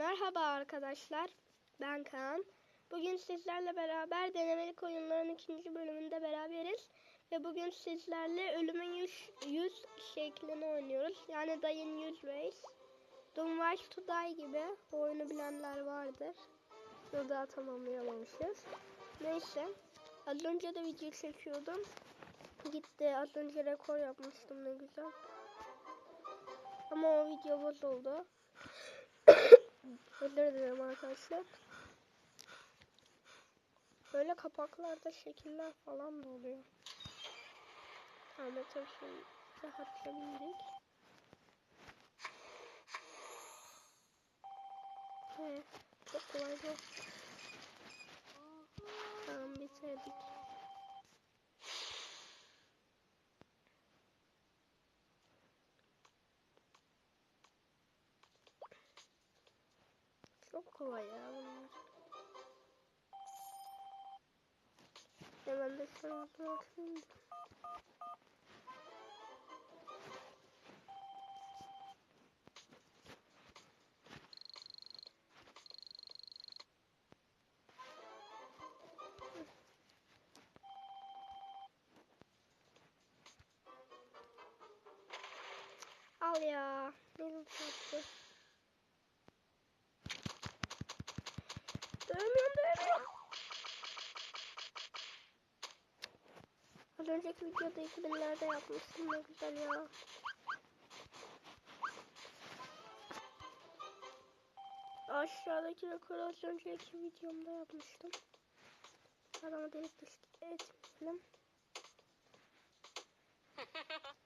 Merhaba arkadaşlar. Ben Kaan. Bugün sizlerle beraber denemelik oyunların ikinci bölümünde beraberiz. Ve bugün sizlerle ölümün 100, 100 şeklini oynuyoruz. Yani Dying 100 Race. Doom Wish to Die gibi bu oyunu bilenler vardır. Bunu daha tamamlayamamışız. Neyse. Az önce de video çekiyordum. Gitti. Az önce rekor yapmıştım ne güzel. Ama o video bozuldu. Özür dilerim arkadaşlar. Böyle kapaklarda şekiller falan da oluyor. Tamam tabii şimdi rahatça Çok kolay ya bunlar. Hemen de şunu açayım. Al ya. Benim sattı. Önceki videoda 2000'lerde yapmıştım ne güzel ya. Aşağıdaki rekoru az önceki videomda yapmıştım. Adamı delip dış etmeyelim.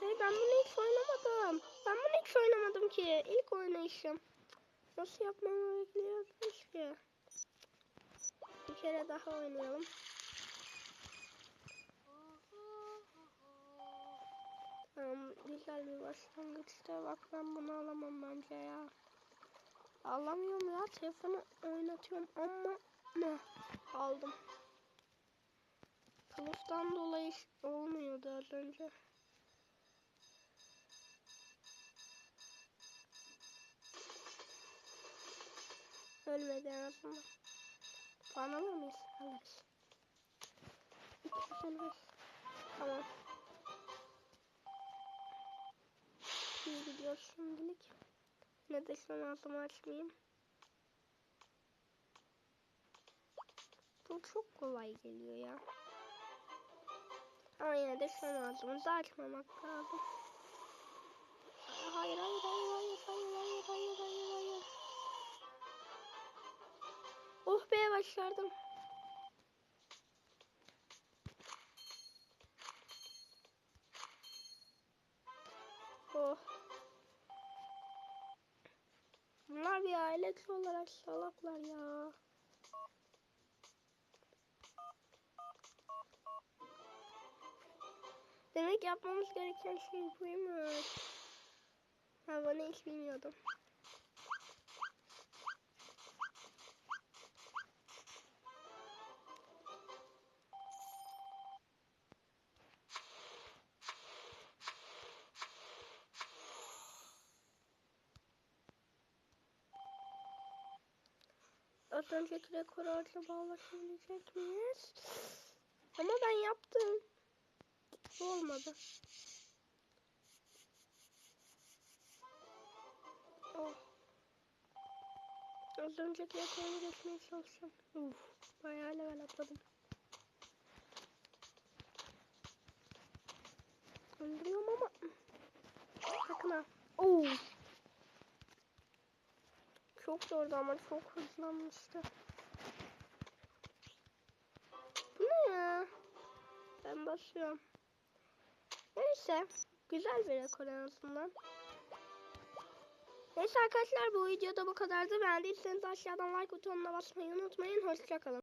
Hey ben bunu hiç oynamadım. Ben bunu hiç oynamadım ki. İlk oynayışım. Nasıl yapmamı bekliyordunuz ki? Bir kere daha oynayalım. Tamam, güzel bir başlangıçta. Bak ben bunu alamam bence ya. Alamıyorum ya. Telefonu oynatıyorum ama ne? Aldım. Kılıftan dolayı olmuyordu az önce. Ölmedi en azından. Puan alır mıyız? Alırız. 255. Tamam. İyi gidiyoruz şimdilik. Ne de son altımı açmayayım. Bu çok kolay geliyor ya. Ama yine de son altımızı açmamak lazım. Hayır hayır hayır Be başardım. Oh. Bunlar bir aile olarak salaklar ya. Demek yapmamız gereken şey buymuş. Ha bunu hiç bilmiyordum. Az önceki rekoru acaba ulaşabilecek miyiz? Ama ben yaptım. Olmadı. Oh. Az önceki rekoru geçmeye çalışacağım. Uf, bayağı level atladım. Öldürüyorum ama. Sakın ha. Oo. Çok zordu ama çok hızlanmıştı. Bu ne ya? Ben basıyorum. Neyse. Güzel bir rekor en azından. Neyse arkadaşlar bu videoda bu kadardı. Beğendiyseniz aşağıdan like butonuna basmayı unutmayın. Hoşçakalın.